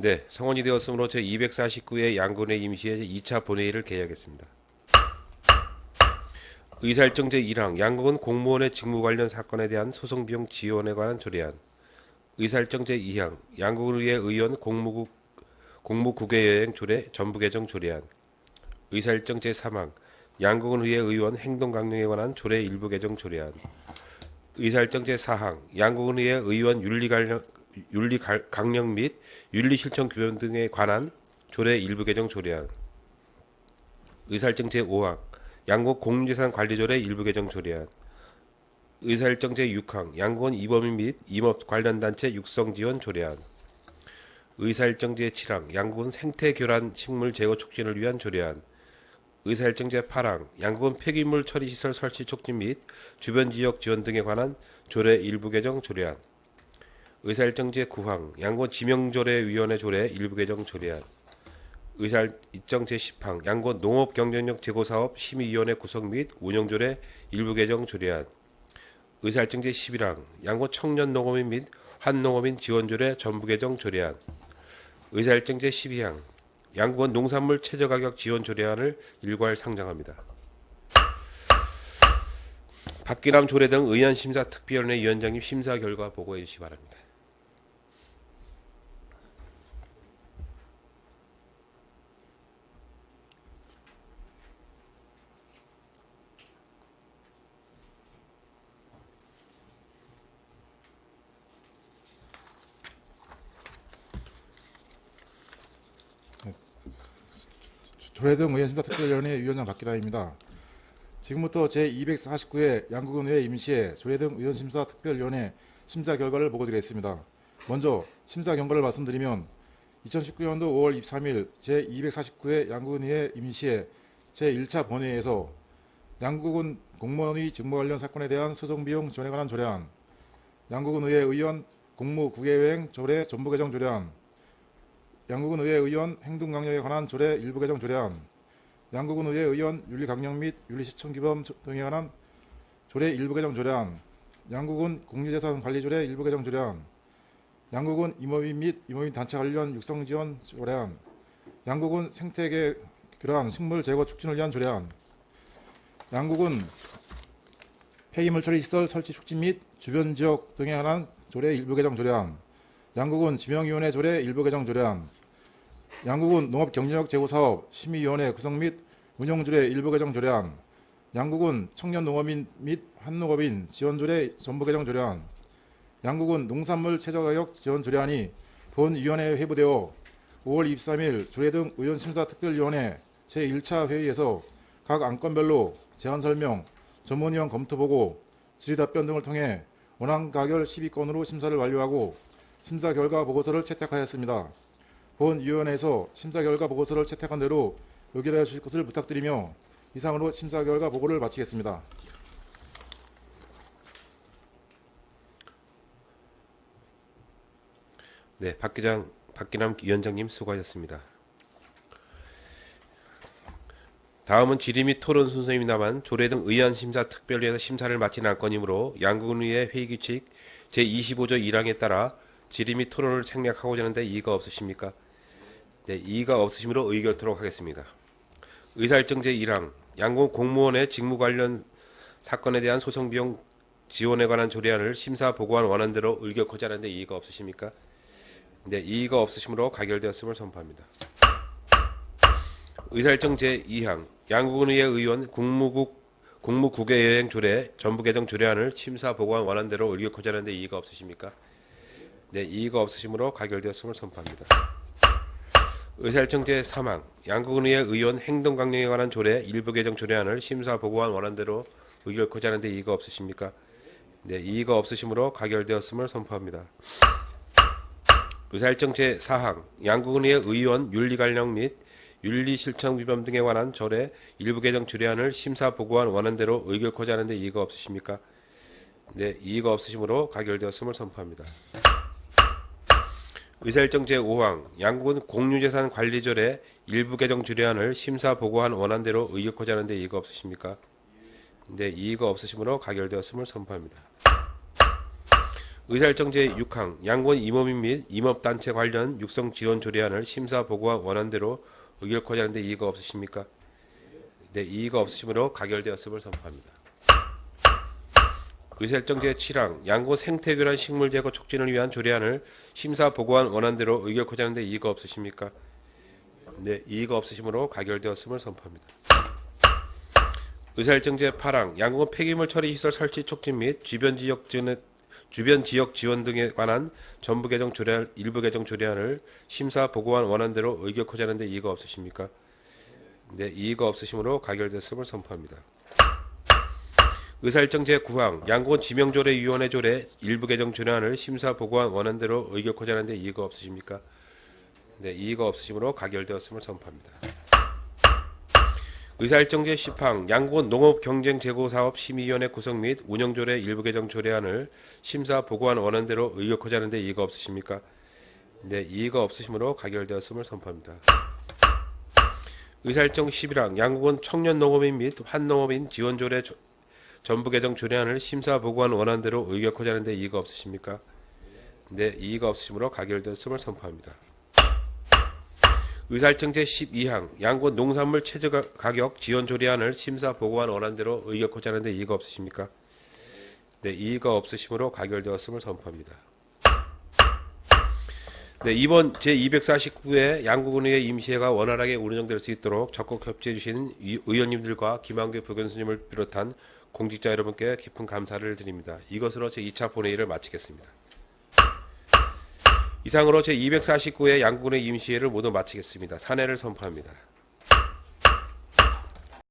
네, 성원이 되었으므로 제249회 양군의 임시회 2차 본회의를 개회하겠습니다. 의사일정 제1항 양국은 공무원의 직무 관련 사건에 대한 소송 비용 지원에 관한 조례안. 의사일정 제2항 양국의회 의원 공무국 공무국외여행 조례 전부 개정 조례안. 의사일정 제3항 양국은 의회 의원 행동 강령에 관한 조례 일부 개정 조례안. 의사일정 제4항 양국은 의회 의원 윤리 관련 윤리 갈- 강령 및 윤리 실천 규범 등에 관한 조례 일부 개정 조례안. 의사일정 제5항 양국 공유재산 관리조례 일부 개정 조례안. 의사일정 제6항 양국은 이범인 및 임업 관련 단체 육성 지원 조례안. 의사일정 제7항 양국은 생태 교란 식물 제거 촉진을 위한 조례안. 의사일정 제8항 양국은 폐기물 처리 시설 설치 촉진 및 주변 지역 지원 등에 관한 조례 일부 개정 조례안 의사일정 제9항 양군 지명조례위원회 조례 일부 개정 조례안 의사일정 제10항 양군 농업경쟁력 제고사업 심의위원회 구성 및 운영조례 일부 개정 조례안 의사일정 제11항 양군 청년농업인 및 한농업인 지원조례 전부 개정 조례안 의사일정 제12항 양군 농산물 최저가격 지원 조례안을 일괄 상정합니다. 박기남 조례 등 의안심사특별위원회 위원장님 심사 결과 보고해 주시 기 바랍니다. 조혜동 의원심사 특별위원회 위원장 박기라입니다. 지금부터 제249회 양국은회 임시회 조혜동 의원심사 특별위원회 심사 결과를 보고드리겠습니다. 먼저 심사 경과를 말씀드리면 2019년도 5월 23일 제249회 양국은회 임시회 제1차 본회의에서 양국은 공무원의 직무 관련 사건에 대한 소송 비용 지원에 관한 조례안, 양국은 의회 의원 공무 국외여행 조례 전부 개정 조례안, 양국은 의회 의원 행동 강령에 관한 조례 일부 개정 조례안, 양국은 의회 의원 윤리 강령 및 윤리 시청 규범 등에 관한 조례 일부 개정 조례안, 양국은 공유재산 관리 조례 일부 개정 조례안, 양국은 임업인 및 임업인 단체 관련 육성 지원 조례안, 양국은 생태계 교란 식물 제거 촉진을 위한 조례안, 양국은 폐기물 처리 시설 설치 촉진 및 주변 지역 등에 관한 조례 일부 개정 조례안, 양국은 지명위원회 조례 일부 개정 조례안, 양국은 농업 경력 제고 사업 심의위원회 구성 및 운영 조례 일부 개정 조례안, 양국은 청년 농업인 및 한농업인 지원 조례 전부 개정 조례안, 양국은 농산물 최저 가격 지원 조례안이 본 위원회에 회부되어 5월 23일 조례 등 의원 심사 특별위원회 제1차 회의에서 각 안건별로 제안 설명, 전문위원 검토 보고, 질의 답변 등을 통해 원안 가결 12건으로 심사를 완료하고 심사 결과 보고서를 채택하였습니다. 본 위원회에서 심사 결과 보고서를 채택한 대로 의결해 주실 것을 부탁드리며 이상으로 심사 결과 보고를 마치겠습니다. 네, 박 기장, 박기남 위원장님 수고하셨습니다. 다음은 질의 및 토론 순서입니다만 조례 등 의안 심사 특별위에서 심사를 마친 안건이므로 양국의회 회의 규칙 제25조 1항에 따라 질의 및 토론을 생략하고자 하는데 이의가 없으십니까? 네, 이의가 없으시므로 의결토록 하겠습니다. 의사일정 제1항 양국 공무원의 직무 관련 사건에 대한 소송 비용 지원에 관한 조례안을 심사 보고한 원안대로 의결코자 하는데 이의가 없으십니까? 네, 이의가 없으시므로 가결되었음을 선포합니다. 의사일정 제2항 양국은의회 의원 국무국 국무국외 여행 조례 전부 개정 조례안을 심사 보고한 원안대로 의결코자 하는데 이의가 없으십니까? 네, 이의가 없으시므로 가결되었음을 선포합니다. 의사일정 제3항 양국은의회 의원 행동 강령에 관한 조례 일부 개정 조례안을 심사 보고한 원안대로 의결코자 하는데 이의가 없으십니까? 네, 이의가 없으시므로 가결되었음을 선포합니다. 의사일정 제4항 양국은의회 의원 윤리관령 및 윤리실천 위반 등에 관한 조례 일부 개정 조례안을 심사 보고한 원안대로 의결코자 하는데 이의가 없으십니까? 네, 이의가 없으시므로 가결되었음을 선포합니다. 의사일정 제5항 양국은 공유재산 관리조례 일부 개정 조례안을 심사 보고한 원안대로 의결코자 하는데 이의가 없으십니까? 네, 이의가 없으시므로 가결되었음을 선포합니다. 의사일정 제6항 양권 임업인 및 임업단체 관련 육성 지원 조례안을 심사 보고와 원안대로 의결코지 하는데 이의가 없으십니까? 네, 이의가 없으시므로 가결되었음을 선포합니다. 의사일정 제7항 양고 생태교란 식물 제거 촉진을 위한 조례안을 심사 보고한 원안대로 의결코지 하는데 이의가 없으십니까? 네, 이의가 없으시므로 가결되었음을 선포합니다. 의사일정 제8항 양궁은 폐기물 처리 시설 설치 촉진 및 주변 지역 지원 주변 지역 지원 등에 관한 전부 개정 조례안 일부 개정 조례안을 심사 보고한 원안대로 의결코지 하는데 이의가 없으십니까? 네, 이의가 없으시므로 가결됐음을 선포합니다. 의사일정 제 9항 양궁은 지명조례위원회 조례 일부 개정 조례안을 심사 보고한 원안대로 의결코지 하는데 이의가 없으십니까? 네, 이의가 없으시므로 가결되었음을 선포합니다. 의사일정 제 10항 양곤 농업경쟁재고사업 심의위원회 구성 및 운영조례 일부 개정 조례안을 심사 보고한 원안대로 의결코지 하는데 이의가 없으십니까? 네, 이의가 없으시므로 가결되었음을 선포합니다. 의사일정 11항 양곤 청년농업인 및 환농업인 지원조례 조- 전부 개정 조례안을 심사 보고한 원안대로 의결코지 하는데 이의가 없으십니까? 네, 이의가 없으시므로 가결되었음을 선포합니다. 의사일정 제12항 양곤 농산물 최저 가- 가격 지원 조례안을 심사 보고한 원안대로 의결코지 하는데 이의가 없으십니까? 네, 이의가 없으시므로 가결되었음을 선포합니다. 네, 이번 제249회 양구군의 임시회가 원활하게 운영될 수 있도록 적극 협조해 주신 이- 의원님들과 김한규 부견수님을 비롯한 공직자 여러분께 깊은 감사를 드립니다. 이것으로 제2차 본회의를 마치겠습니다. 이상으로 제249회 양구군의 임시회를 모두 마치겠습니다. 사내를 선포합니다.